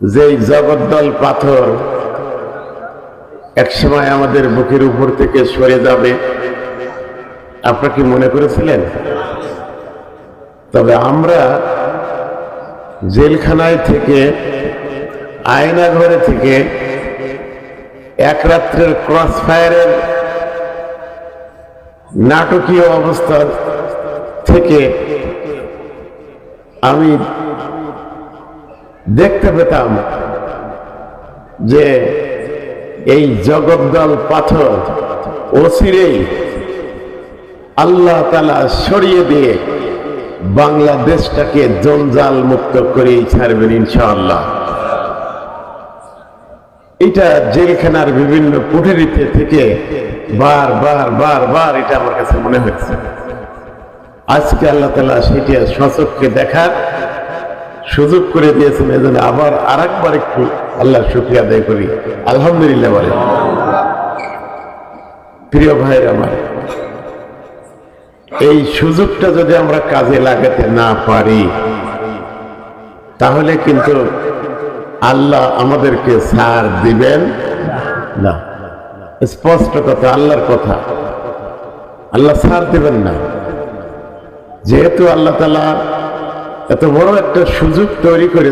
যে জগদ্দল পাথর একসময় আমাদের বুকের উপর থেকে সরে যাবে, আপনারা কি মনে করেছিলেন? তবে আমরা জেলখানায় থেকে আয়না ঘরে থেকে এক রাত্রের ক্রস ফায়ারের নাটকীয় অবস্থা থেকে আমি দেখতে পেতাম যে এই জগদ্দল পাথর অচিরেই আল্লাহ তালা সরিয়ে দিয়ে বাংলাদেশটাকে জঞ্জাল মুক্ত করেই ছাড়বেন ইনশাআল্লাহ। এটা জেলখানার বিভিন্ন কুঠুরিতে থেকে বার বার বার বার এটা আমার কাছে মনে হচ্ছে। আজকে আল্লাহ তালা সেটা সচককে দেখার সুযোগ করে দিয়েছেন এজন্য আবার আর একবার একটু আল্লাহ শুক্রিয়া আদায় করি। আলহামদুলিল্লাহ বলে। প্রিয় ভাইয়ের আমার, এই সুযোগটা যদি আমরা কাজে লাগাতে না পারি, তাহলে কিন্তু আল্লাহ আমাদেরকে সার দিবেন না। স্পষ্ট কথা, আল্লাহর কথা। আল্লাহ সার দিবেন না। যেহেতু আল্লাহ তালা এত বড় একটা সুযোগ তৈরি করে